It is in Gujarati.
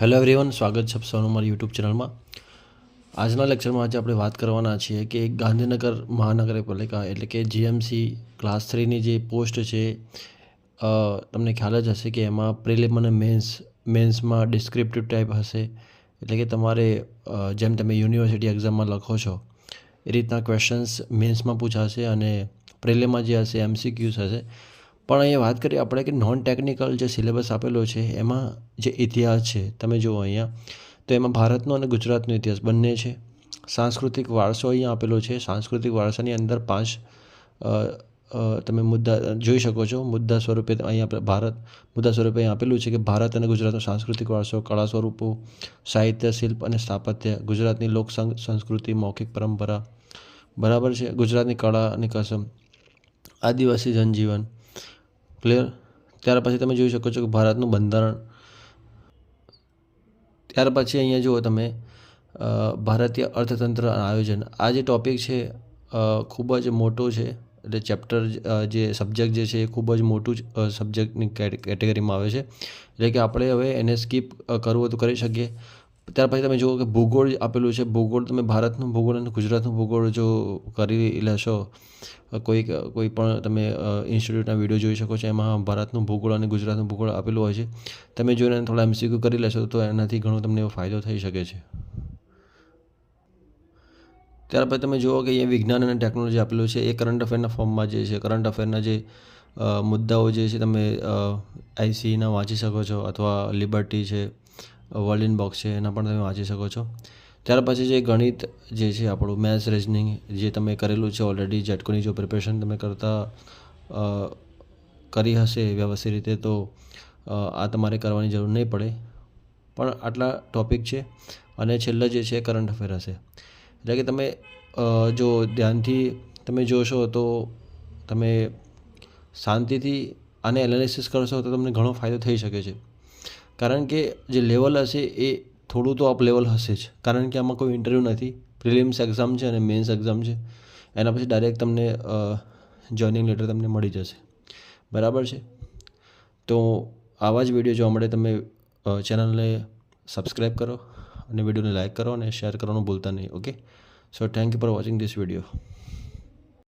હેલો એવરીવન સ્વાગત છે સૌનું મારી યુટ્યુબ ચેનલમાં. આજના લેક્ચરમાં આજે આપણે વાત કરવાના છીએ કે ગાંધીનગર મહાનગરપાલિકા એટલે કે જીએમસી ક્લાસ થ્રીની જે પોસ્ટ છે તમને ખ્યાલ જ હશે કે એમાં પ્રિલિમ અને મેન્સ મેન્સમાં ડિસ્ક્રિપ્ટિવ ટાઈપ હશે. એટલે કે તમારે જેમ તમે યુનિવર્સિટી એક્ઝામમાં લખો છો, એ રીતના ક્વેશ્ચન્સ મેન્સમાં પૂછાશે અને પ્રિલિમમાં જે હશે એમસીક્યુઝ હશે પણ અહીંયા વાત કરીએ આપણે કે નોન ટેકનિકલ જે સિલેબસ આપેલો છે, એમાં જે ઇતિહાસ છે, તમે જુઓ અહીંયા, તો એમાં ભારતનો અને ગુજરાતનો ઇતિહાસ બંને છે. સાંસ્કૃતિક વારસો અહીંયા આપેલો છે. સાંસ્કૃતિક વારસાની અંદર પાંચ તમે મુદ્દા જોઈ શકો છો. મુદ્દા સ્વરૂપે અહીંયા ભારત, મુદ્દા સ્વરૂપે અહીં આપેલું છે કે ભારત અને ગુજરાતનો સાંસ્કૃતિક વારસો, કળા સ્વરૂપો, સાહિત્ય, શિલ્પ અને સ્થાપત્ય, ગુજરાતની લોક સંસ્કૃતિ, મૌખિક પરંપરા. બરાબર છે? ગુજરાતની કળા અને કસમ, આદિવાસી જનજીવન ક્લિયર ત્યાર પછી તમે જોઈ શકો છો કે ભારતનું બંધારણ. ત્યાર પછી અહીંયા જુઓ તમે ભારતીય અર્થતંત્ર આયોજન. આ જે ટૉપિક છે ખૂબ જ મોટો છે. એટલે ચેપ્ટર જે સબ્જેક્ટ જે છે એ ખૂબ જ મોટું જ સબ્જેક્ટની કેટેગરીમાં આવે છે. એટલે કે આપણે હવે એને સ્કીપ કરવું હોય તો કરી શકીએ. ત્યાર પછી તમે જુઓ કે ભૂગોળ આપેલું છે. ભૂગોળ તમે ભારતનું ભૂગોળ અને ગુજરાતનું ભૂગોળ જો કરી લેશો, કોઈ કોઈ પણ તમે ઇન્સ્ટિટ્યૂટના વીડિયો જોઈ શકો છો. એમાં ભારતનું ભૂગોળ અને ગુજરાતનું ભૂગોળ આપેલું હોય છે. તમે જોઈને થોડા એમસીક્યુ કરી લેશો તો એનાથી ઘણો તમને એવો ફાયદો થઈ શકે છે. ત્યાર પછી તમે જુઓ કે અહીંયા વિજ્ઞાન અને ટેકનોલોજી આપેલું છે. એ કરંટ અફેરના ફોર્મમાં જે છે કરંટ અફેરના જે મુદ્દાઓ જે છે, તમે આઈસીના વાંચી શકો છો અથવા લિબર્ટી છે. વર્લ્ડ ઇન બોક્સ છે, એના પણ તમે વાંચી શકો છો. ત્યાર પછી જે ગણિત જે છે, આપણું મેથ્સ રિઝનિંગ જે તમે કરેલું છે ઓલરેડી જેટકોની જો પ્રિપરેશન તમે કરતા કરી હશે વ્યવસ્થિત રીતે તો આ તમારે કરવાની જરૂર નહીં પડે. પણ આટલા ટોપિક છે અને છેલ્લા જે છે કરંટ અફેર હશે. એટલે કે તમે જો ધ્યાનથી તમે જોશો તો તમે શાંતિથી આને એનાલિસિસ કરશો તો તમને ઘણો ફાયદો થઈ શકે છે. કારણ કે જે લેવલ હશે એ થોડું તો અપ લેવલ હશે જ. કારણ કે આમાં કોઈ ઇન્ટરવ્યૂ નથી. પ્રિલિમ્સ એક્ઝામ છે અને મેન્સ એક્ઝામ છે. એના પછી ડાયરેક્ટ તમને જોઈનિંગ લેટર તમને મળી જશે. બરાબર છે? તો આવા જ વીડિયો જોવા માટે તમે ચેનલને સબસ્ક્રાઈબ કરો અને વિડીયોને લાઇક કરો અને શેર કરવાનું ભૂલતા નહીં okay so thank you for watching this video